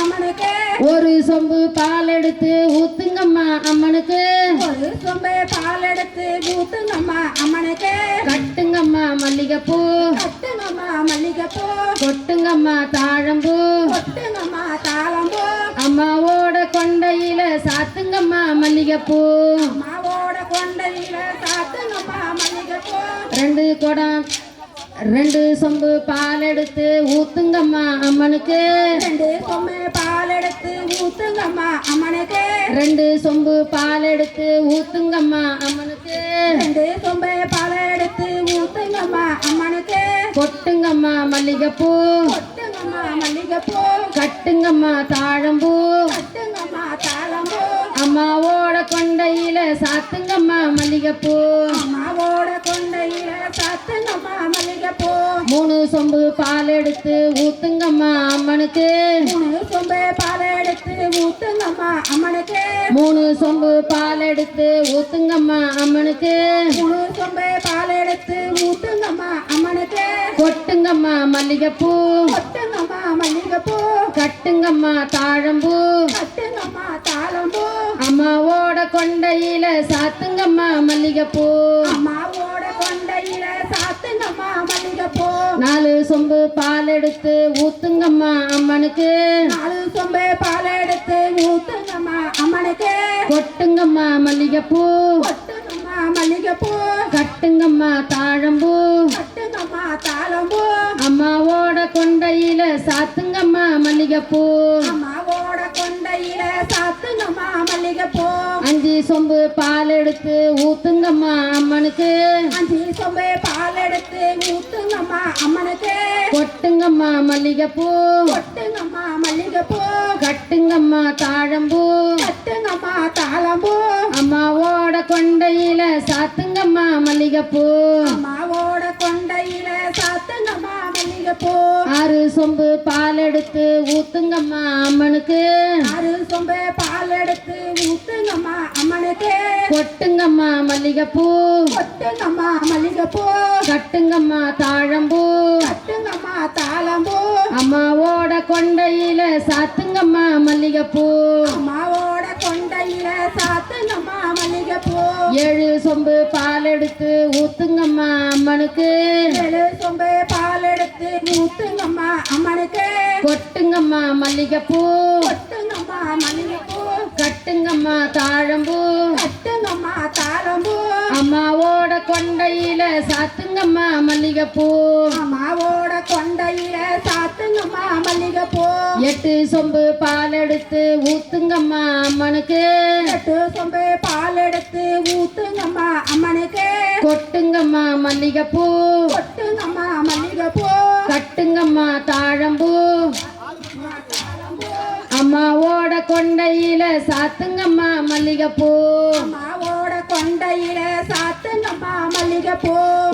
அம்மனுக்கு. ஒரு சொம்பு பால் எடுத்து ஊத்துங்கம்மா அம்மனுக்கு. ஒரு சொம்பு பால் எடுத்து ஊத்துங்கம்மா அம்மனுக்கு. கட்டுங்கம்மா மல்லிகைப்பூ. கட்டுங்கம்மா மல்லிகைப்பூ. கொட்டுங்கம்மா தாழம்பூ. கொட்டுங்கம்மா தாளம்பூ அம்மாவோட கொண்டையில சாத்துங்கம்மா மல்லிகைப்பூ. அம்மாவோட கொண்டையில சாத்துங்கம்மா மல்லிகைப்பூ. ரெண்டு குடம் ரெண்டு சொம்பு பால் எடுத்து ஊத்துங்கம்மா அம்மனுக்கு. ரெண்டு சொம்பு பால் எடுத்து ஊத்துங்கம்மா அம்மனுக்கு. ரெண்டு சொம்பு பால் எடுத்து ஊத்துங்கம்மா அம்மனுக்கு. ரெண்டு சொம்பு பால் எடுத்து ஊத்துங்கம்மா அம்மனுக்கு. கொட்டுங்கம்மா மல்லிகைப்பூ. கொட்டுங்கம்மா மல்லிகைப்பூ. கட்டுங்கம்மா தாழம்பூ. கட்டுங்கம்மா தாளம்பூ அம்மாவோட கொண்டையில சாத்துங்கம்மா மல்லிகைப்பூ. அம்மாவோட கொண்டையில சாத்துங்கம்மா மல்லிகைப்பூ. மூணு சொம்பு பால் எடுத்து ஊத்துங்கம்மா அம்மனுக்கு. மூணு சொம்பு பால் எடுத்து ஊத்துங்கம்மா அம்மனுக்கு. மூணு சொம்பு பால் எடுத்து ஊத்துங்கம்மா அம்மனுக்கு. மூணு சொம்பு பால் எடுத்து ஊத்துங்கம்மா அம்மனுக்கு. கொட்டுங்கம்மா மல்லிகைப்பூ. கொட்டுங்கம்மா மல்லிகைப்பூ. கட்டுங்கம்மா தாழம்பூ. கட்டுங்கம்மா தாளம்பூ அம்மாவோட கொண்டையில சாத்துங்கம்மா மல்லிகைப்பூ. அம்மாவோட கொண்டையில சாத்துங்கம்மா மல்லிகைப்பூ. நாலு சொம்பு பால் எடுத்து ஊத்துங்கம்மா அம்மனுக்கு. நாலு சொம்பு பால் எடுத்து ஊத்துங்கம்மா அம்மனுக்கு. கொட்டுங்கம்மா மல்லிகைப்பூ. கொட்டுங்கம்மா மல்லிகைப்பூ. கட்டுங்கம்மா தாழம்பூ. கட்டுங்கம்மா தாளம்பூ அம்மாவோட கொண்டையில சாத்துங்கம்மா மல்லிகைப்பூ. அம்மாவோட சாத்துங்கம்மா மல்லிகைப்பூ அஞ்சு சொம்பு பால் எடுத்து ஊத்துங்கம்மா அம்மனுக்கு. அஞ்சு சொம்பு பால் எடுத்து ஊத்துங்கம்மா அம்மனுக்கு. கொட்டுங்கம்மா மல்லிகைப்பூ. கொட்டுங்கம்மா மல்லிகைப்பூ. கட்டுங்கம்மா தாழம்பூ. கட்டுங்கம்மா தாளம்பூ அம்மாவோட கொண்டையில சாத்துங்கம்மா மல்லிகைப்பூ. அம்மாவோட கொண்டையில சாத்துங்கம்மா மல்லிகைப்பூ. ஆறு சொம்பு பால் எடுத்து ஊத்துங்கம்மா அம்மனுக்கு. ஆறு சொம்பு பால் எடுத்து ஊத்துங்கம்மா அம்மனுக்கு கொட்டுங்கம்மா மல்லிகைப்பூ. கொட்டுங்கம்மா மல்லிகைப்பூ. கட்டுங்கம்மா தாழம்பூ. கட்டுங்கம்மா தாளம்பூ அம்மாவோட கொண்டையில சாத்துங்கம்மா மல்லிகைப்பூ. அம்மாவோட கொண்டையில சாத்துங்கம்மா மல்லிகைப்பூ. ஏழு சொம்பு பால் எடுத்து ஊத்துங்கம்மா அம்மனுக்கு. ஏழு சொம்பு பால் எடுத்து ஊத்துங்கம்மா அம்மனுக்கு. கொட்டுங்கம்மா மல்லிகைப்பூ. கொட்டுங்கம்மா மல்லிகைப்பூ. கட்டுங்கம்மா தாழம்பூ. கட்டுங்கம்மா தாளம்பூ அம்மாவோட கொண்டையில சாத்துங்கம்மா மல்லிகைப்பூ. அம்மாவோட கொண்டையில சாத்துங்கம்மா மல்லிகைப்பூ. எட்டு சொம்பு பால் எடுத்து ஊத்துங்கம்மா அம்மனுக்கு. எட்டு சொம்பு பால் எடுத்து ஊத்துங்கம்மா அம்மனுக்கு. கொட்டுங்கம்மா மல்லிகைப்பூ. கொட்டுங்கம்மா மல்லிகைப்பூ. கட்டுங்கம்மா தாழம்பூ. அம்மாவோட கொண்டையில சாத்துங்கம்மா மல்லிகைப்பூ. அம்மாவோட கொண்டையில சாத்துங்கம்மா மல்லிகைப்பூ.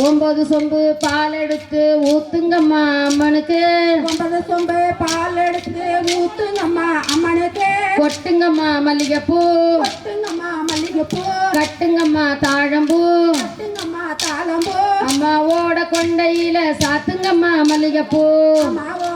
ஒன்பது சொம்பு பால் எடுத்து ஊத்துங்கம்மா அம்மனுக்கு. ஒன்பது சொம்பு பால் எடுத்து ஊத்துங்கம்மா அம்மனுக்கு. கொட்டுங்கம்மா மல்லிகைப்பூ. கொட்டுங்கம்மா மல்லிகைப்பூ. கட்டுங்கம்மா தாழம்பூ. கட்டுங்கம்மா தாளம்பூ அம்மாவோட கொண்டையில சாத்துங்கம்மா மல்லிகைப்பூ. அம்மாவோட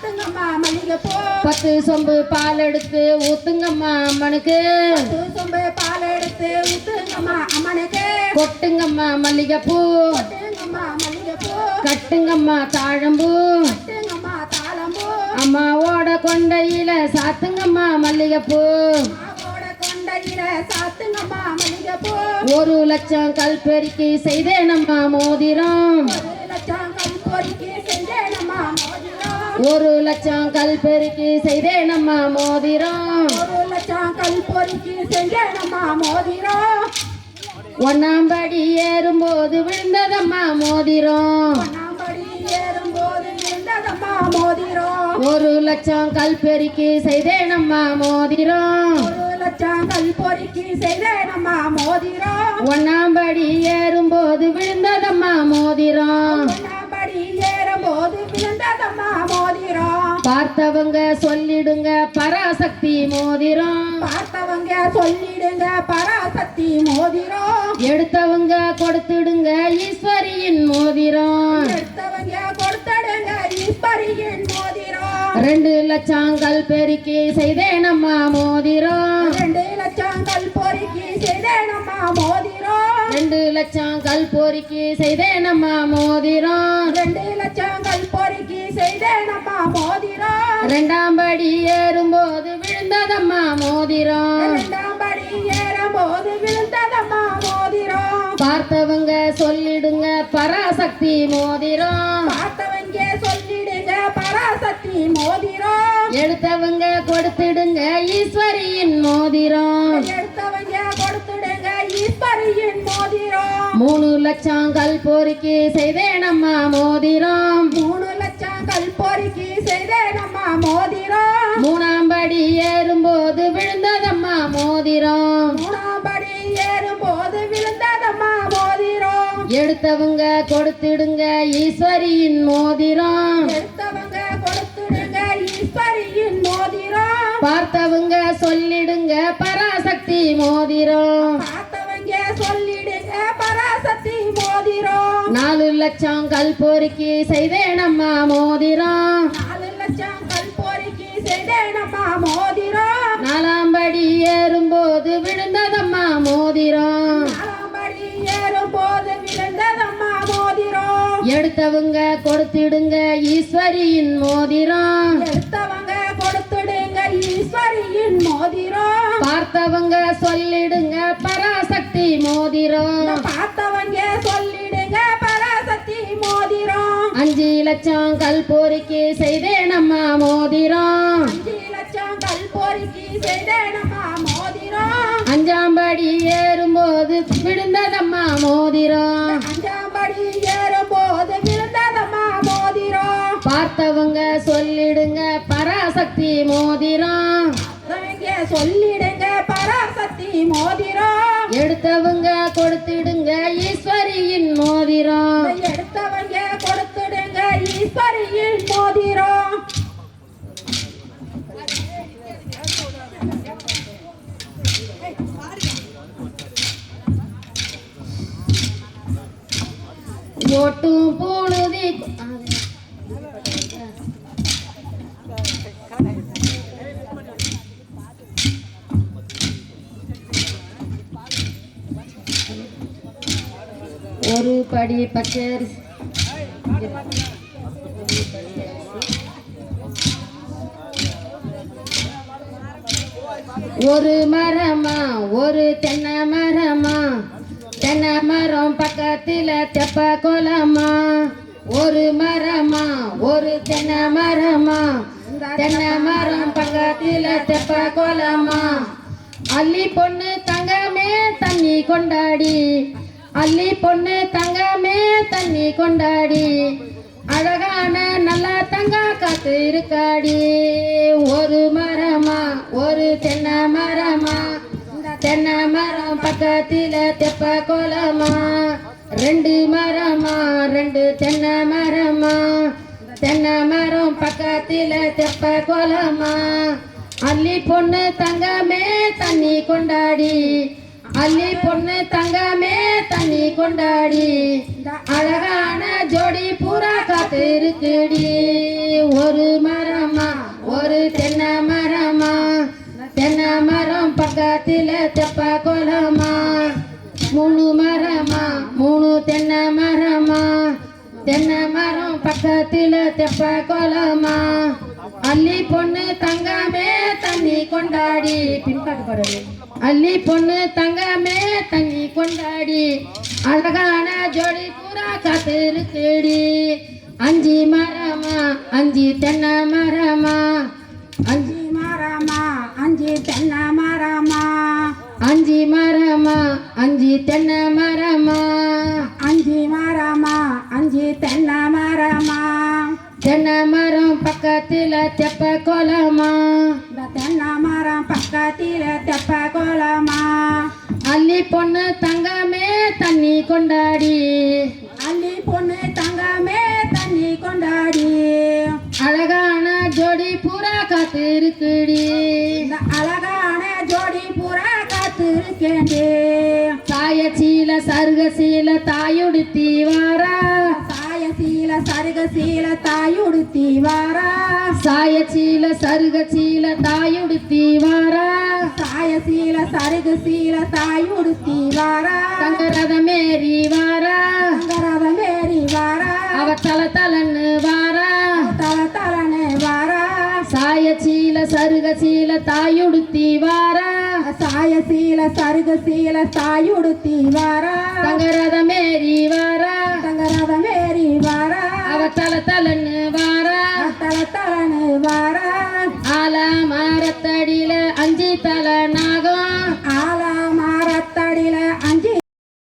கொண்டையில சாத்துங்கம்மா மல்லிகைப்பூ பத்து சொம்பு பால் எடுத்து ஊத்துங்கம்மா அம்மனுக்கு. பத்து சொம்பு பால் எடுத்து ஊத்துங்கம்மா அம்மனுக்கு. கொட்டுங்கம்மா மல்லிகைப்பூ. கொட்டுங்கம்மா மல்லிகைப்பூ. கட்டுங்கம்மா தாழம்பூ. கட்டுங்கம்மா தாளம்பூ அம்மாவோட கொண்டையில சாத்துங்கம்மா மல்லிகைப்பூ. அம்மாவோட கொண்டையில சாத்துங்கம்மா மல்லிகைப்பூ. ஒரு லட்சம் கல் பெருக்கி செய்தேனம்மா மோதிரம். ஒரு லட்சம் கல் பொறுக்கி செஞ்சேனம்மா மோதிரம் ஒரு லட்சம் கல் பெருக்கி செய்தேனம்மா மோதிரம். ஒரு லட்சம் கல் பொறுக்கி செஞ்சேனம்மா மோதிரம். ஒன்னாம் படி ஏறும்போது விழுந்ததம்மா மோதிரம். பொன்னாம்படி ஏறும்போது இருந்ததம்மா மோதிரம். ஒரு லட்சம் கல் பெருக்கி செய்தேனம்மா மோதிரம். ஒரு லட்சம் கல் பொறுக்கி செய்தேனம்மா மோதிரம். ஒன்னாம் பார்த்தவங்க சொல்லிடுங்க பராசக்தி மோதிரம். பார்த்தவங்க சொல்லிடுங்க பராசக்தி மோதிரம். எடுத்தவங்க கொடுத்துடுங்க ஈஸ்வரியின் மோதிரம். எடுத்தவங்க கொடுத்த ஈஸ்வரியின் மோதிரம். ரெண்டு லட்சங்கள் பெருக்கி செய்தேனம்மா மோதிரம். ரெண்டு லட்சம் கல் பொறுக்கி செய்தேனம்மா மோதிரம். ரெண்டு லட்சங்கள் பொறுக்கி செய்தேனம்மா மோதிரம். ரெண்டு லட்சம் செய்தேனம்மா மோதிரம். ரெண்டாம் படி ஏறும்போது விழுந்ததம்மா மோதிரம். இரண்டாம் படி ஏறும்போது விழுந்ததம்மா மோதிரம். பார்த்தவங்க சொல்லிடுங்க பராசக்தி மோதிரம். பார்த்தவங்க சொல்லிடுங்க பராசக்தி மோதிரம். எடுத்தவங்க கொடுத்துடுங்க ஈஸ்வரியின் மோதிரம். எடுத்தவங்க கொடுத்துடுங்க ஈஸ்வரியின் மோதிரம். மூணு லட்சம் கல் பொறுக்கி செய்தேனம்மா மோதிரம். மூணு கல் பொறுக்கி செய்தேனம்மா மோதிரம். மூணாம் படி ஏறும்போது விழுந்ததம்மா மோதிரம். மூணாம் படி ஏறும்போது விழுந்ததம்மா மோதிரம். எடுத்தவங்க கொடுத்துடுங்க ஈஸ்வரியின் மோதிரம். எடுத்தவங்க கொடுத்துடுங்க ஈஸ்வரியின் மோதிரம். பார்த்தவங்க சொல்லிடுங்க பராசக்தி மோதிரம். நாலு லட்சம் கல் பொறுக்கி செய்தேனம்மா மோதிரம் நாலு லட்சம் கல் பொறுக்கி செய்தேனம்மா மோதிரம் நாலாம் படி ஏறும்போது விழுந்ததம்மா மோதிரம் நாலாம் படி ஏறும்போது விழுந்ததம்மா மோதிரம் எடுத்தவங்க கொடுத்திடுங்க ஈஸ்வரியின் மோதிரம் எடுத்தவங்க கொடுத்துடுங்க ஈஸ்வரியின் மோதிரம் பார்த்தவங்க சொல்லிடுங்க பராசக்தி மோதிரம். பார்த்தவங்க சொல்லிடுங்க பராசக்தி மோதிரம். அஞ்சு லட்சம் கல் பொறுக்கி செய்தேனம்மா மோதிரம். அஞ்சு லட்சம் கல் பொறுக்கி செய்தேனம்மா மோதிரம். படி ஏறும்போது விழுந்ததம்மா மோதிரம். அஞ்சாம் படி ஏறும்போது விழுந்ததம்மா மோதிரம். பார்த்தவங்க சொல்லிடுங்க பராசக்தி மோதிரம். சொல்லிடுங்க பராசக்தி மோதிரம். எடுத்தவங்க கொடுத்திடுங்க ஈஸ்வரியின் மோதிரம். எடுத்தவங்க கொடுத்துடுங்க ஈஸ்வரியின் மோதிரம். ஒட்டும் பொழுதி ஒரு படி பச்சரிசி ஒரு மரமா ஒரு தென்னை மரமா தென்னை மரம் பக்கத்தில் தெப்ப குளமா. ஒரு மரமா ஒரு தென்னை மரமா தென்னை மரம் பக்கத்தில் தெப்ப குளமா. அள்ளி பொண்ணு தங்கமே தண்ணி கொண்டாடி அள்ளி பொண்ணு தங்கமே தண்ணி கொண்டாடி. அழகான நல்லா தங்க காத்து இருக்காடி. ஒரு மரமா ஒரு தென்னை மரமா. தென்னை மரம் பக்கத்தில தெப்ப கோலமா. ரெண்டு மரமா ரெண்டு தென்னை மரமா. தென்னை மரம் பக்கத்தில் தெப்ப கோலமா. அள்ளி பொண்ணு தங்கமே தண்ணி கொண்டாடி. அள்ளி பொண்ணு தங்கமே கொண்டாடி. அழகான ஜோடி பூரா காத்திருக்குடி. ஒரு மரமா ஒரு தென்னை மரமா. தென்னை மரம் பக்கத்தில் தெப்ப கொலமா மூணு மரமா மூணு தென்னை மரமா. தென்னை மரம் பக்கத்தில் தெப்ப கொலமா அள்ளி பொண்ணு தங்கமே தண்ணி கொண்டாடி. பின்பாட்டு பாடுறது அள்ளி பொண்ணு தங்கமே தண்ணி கொண்டாடி. அழகான ஜோடி பூரா காத்து இருக்குடி. அஞ்சு மரமா அஞ்சு தென்னை மரமா. அஞ்சு மரமா அஞ்சு தென்னை மரமா. அஞ்சு மரமா அஞ்சு தென்னை மரமா. அஞ்சு மரமா அஞ்சு தென்னை மரமா. தென்னை மரம் பக்கத்துல தெப்ப குளமா இந்த தென்னை மரம் பக்கத்தில தெப்ப குளமா அள்ளி பொண்ணு தங்கமே தண்ணி கொண்டாடி. அள்ளி பொண்ணு தங்கமே தண்ணி கொண்டாடி. அழகான ஜோடி பூரா காத்து இருக்குடி இந்த அழகான ஜோடி புறா காத்திருக்கேண்டி சாயச்சீல சருகசீல தாயுடுத்தி வாரா. சீல சருக சீல தாயுடுத்தி வாரா சாயச்சீல சருகச்சீல தாயுடுத்தி வாரா சாய சீல சருக சீல தாயுடுத்தி வாரா? தங்கரதமேறி வாரா? சங்கரத மேரி வாரா? அவ தல தலன்னு సాయ శీల సరుగ శీల సాయుడు తీవారా సంగరథ మేరీ వారా సంగరథ మేరీ వారా అవ తల తలను వారా తల తలను వారా అలా మారத்தடியில அஞ்சு தலை நாகம்